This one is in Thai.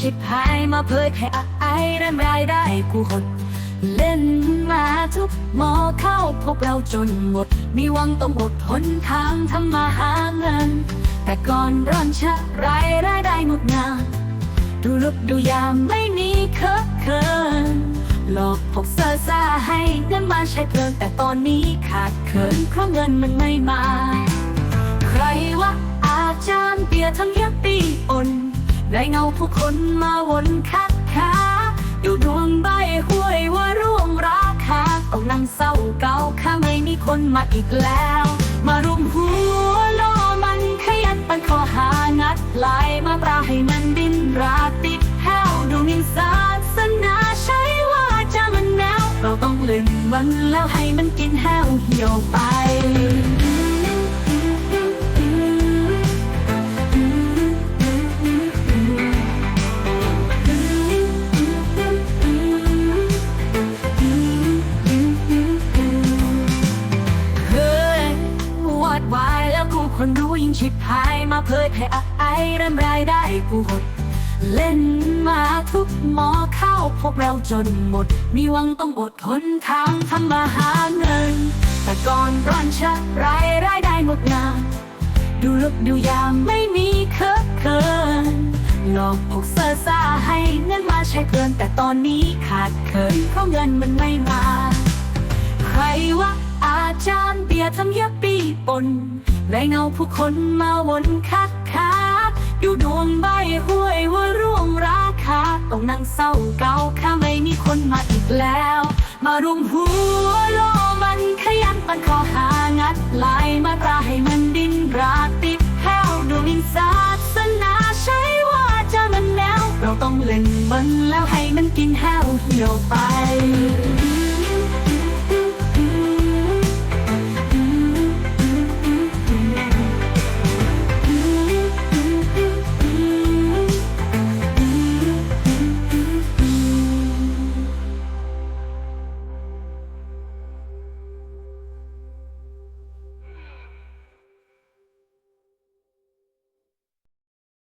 ชิบหายมาเผยแผ่ไอ้รื่องรายได้กูหด เล่นมาทุกหมอเข้าพวกเราจนหมด มีวังต้องอดทนทางทำมาหาเงิน แต่ก่อนร้อนชะรายรายได้หมดงานดูลุกดูยามไม่มีเคอะเคินหลอกพกเซอร์ซ่าให้เงินมาใช้เพลินแต่ตอนนี้ขาดเขินเพราะเงินมันไม่มา ได้เงาผู้คนมาวนคัดค้าดูดวงใบห้วยว่าร่วงราคาต้องนั่งเศร้าเก่าข้าไม่มีคนมาอีกแล้ว มารุมหัวล้อมันขยันปันขอหางัดลายมาปราให้มันดินราติดแห้วดูมินศาสนาใช้ว่าจะมันแนวเราต้องเล่นมันแล้วให้มันกินแห้วเหี่ยวไป คนรู้ยิ่งชิบหายมาเผยแผ่ไอ้เริ่มรายได้กูหด เล่นมาทุกหมอเข้าพวกเราจนหมด มีวังต้องอดทนทางทำมาหาเงิน แต่ก่อนร้อนชะรายรายได้หมดงานดูลุกดูยามไม่มีเคอะเคินหลอกพวกเซอร์ซ่าให้เงินมาใช้เพลิน แต่ตอนนี้ขาดเคินเพราะเงินมันไม่มา ใครวะอาจารย์เบียร์ทำเยอะปีปน ได้เงาผู้คนมาวนคัดค้าดูดวงใบห้วยว่าร่วงราคาต้องนั่งเศร้าเก่าข้าไม่มีคนมาอีกแล้ว มารวมหัวโลมันขยันมันขอหางัดลายมาตราให้มันดินราติดแห้วดูมินศาสนาใช้ว่าจะมันแนวเราต้องเล่นมันแล้วให้มันกินแห้วเหี่ยวไป